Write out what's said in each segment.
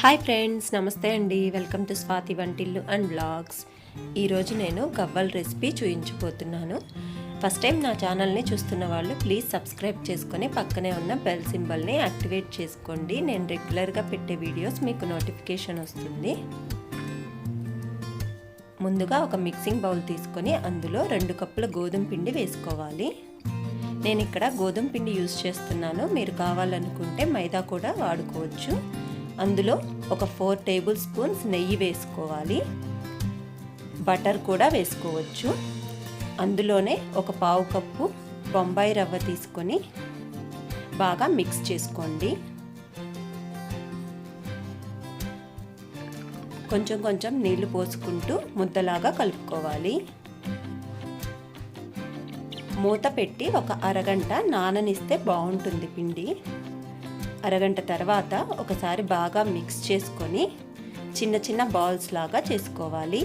Hi friends నమస్తే అండి. Welcome to Swathi వంటిల్లు అండ్ బ్లాగ్స్. ఈరోజు నేను గవ్వల్ రెసిపీ చూయించబోతున్నాను. ఫస్ట్ టైం నా ఛానల్ని చూస్తున్న వాళ్ళు ప్లీజ్ సబ్స్క్రైబ్ చేసుకొని పక్కనే ఉన్న బెల్ సింబల్ని యాక్టివేట్ చేసుకోండి. నేను రెగ్యులర్గా పెట్టే వీడియోస్ మీకు నోటిఫికేషన్ వస్తుంది. ముందుగా ఒక మిక్సింగ్ బౌల్ తీసుకొని అందులో రెండు కప్పుల గోధుమ పిండి వేసుకోవాలి. నేను ఇక్కడ గోధుమ పిండి యూజ్ చేస్తున్నాను. మీరు కావాలనుకుంటే మైదా కూడా వాడుకోవచ్చు. అందులో ఒక ఫోర్ టేబుల్ స్పూన్స్ నెయ్యి వేసుకోవాలి. బటర్ కూడా వేసుకోవచ్చు. అందులోనే ఒక పావు కప్పు బొంబాయి రవ్వ తీసుకొని బాగా మిక్స్ చేసుకోండి. కొంచెం కొంచెం నీళ్ళు పోసుకుంటూ ముద్దలాగా కలుపుకోవాలి. మూత పెట్టి ఒక అరగంట నాననిస్తే బాగుంటుంది పిండి. అరగంట తర్వాత ఒకసారి బాగా మిక్స్ చేసుకొని చిన్న చిన్న బాల్స్ లాగా చేసుకోవాలి.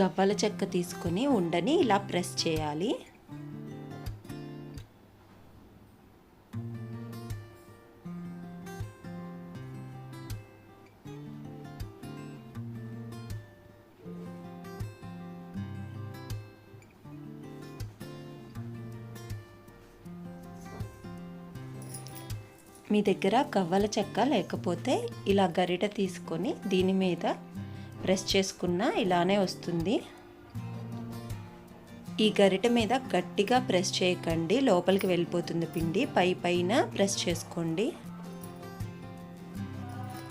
గవ్వల చెక్క తీసుకొని ఉండని ఇలా ప్రెస్ చేయాలి. మీ దగ్గర కవ్వల చెక్క లేకపోతే ఇలా గరిట తీసుకొని దీని మీద ప్రెస్ చేసుకున్న ఇలానే వస్తుంది. ఈ గరిట మీద గట్టిగా ప్రెస్ చేయకండి. లోపలికి వెళ్ళిపోతుంది పిండి. పై పైన ప్రెస్ చేసుకోండి.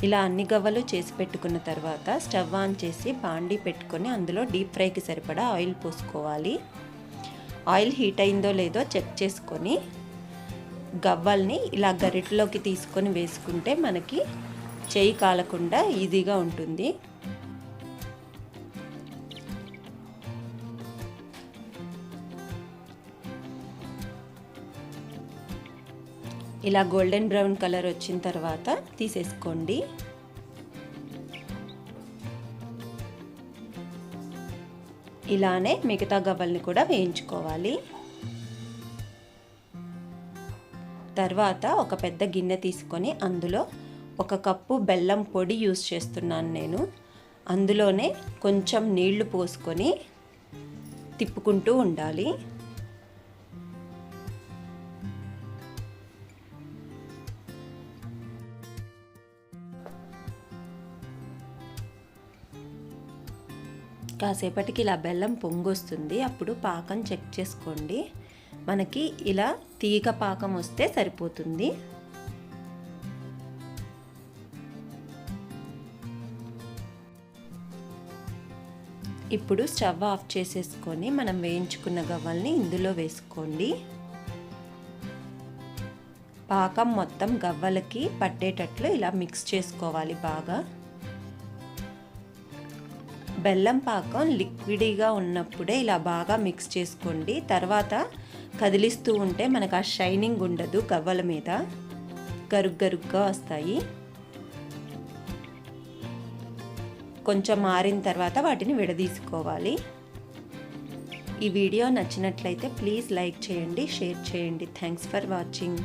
ఇలా అన్ని గవ్వలు చేసి పెట్టుకున్న తర్వాత స్టవ్ ఆన్ చేసి బాండీ పెట్టుకొని అందులో డీప్ ఫ్రైకి సరిపడా ఆయిల్ పోసుకోవాలి. ఆయిల్ హీట్ అయిందో లేదో చెక్ చేసుకొని గవ్వల్ని ఇలా గరిటలోకి తీసుకొని వేసుకుంటే మనకి చేయి కాలకుండా ఈజీగా ఉంటుంది. ఇలా గోల్డెన్ బ్రౌన్ కలర్ వచ్చిన తర్వాత తీసేసుకోండి. ఇలానే మిగతా గవ్వల్ని కూడా వేయించుకోవాలి. తర్వాత ఒక పెద్ద గిన్నె తీసుకొని అందులో ఒక కప్పు బెల్లం పొడి యూస్ చేస్తున్నాను నేను. అందులోనే కొంచెం నీళ్ళు పోసుకొని తిప్పుకుంటూ ఉండాలి. కాసేపటికి ఇలా బెల్లం పొంగొస్తుంది. అప్పుడు పాకం చెక్ చేసుకోండి. మనకి ఇలా తీగ పాకం వస్తే సరిపోతుంది. ఇప్పుడు స్టవ్ ఆఫ్ చేసేసుకొని మనం వేయించుకున్న గవ్వల్ని ఇందులో వేసుకోండి. పాకం మొత్తం గవ్వలకి పట్టేటట్లు ఇలా మిక్స్ చేసుకోవాలి బాగా. బెల్లం పాకం లిక్విడ్గా ఉన్నప్పుడే ఇలా బాగా మిక్స్ చేసుకోండి. తర్వాత కదిలిస్తూ ఉంటే మనకు ఆ షైనింగ్ ఉండదు గవ్వల మీద. గరుగ్ గరుగ్గా వస్తాయి. కొంచెం మారిన తర్వాత వాటిని విడదీసుకోవాలి. ఈ వీడియో నచ్చినట్లయితే ప్లీజ్ లైక్ చేయండి షేర్ చేయండి. Thanks for watching.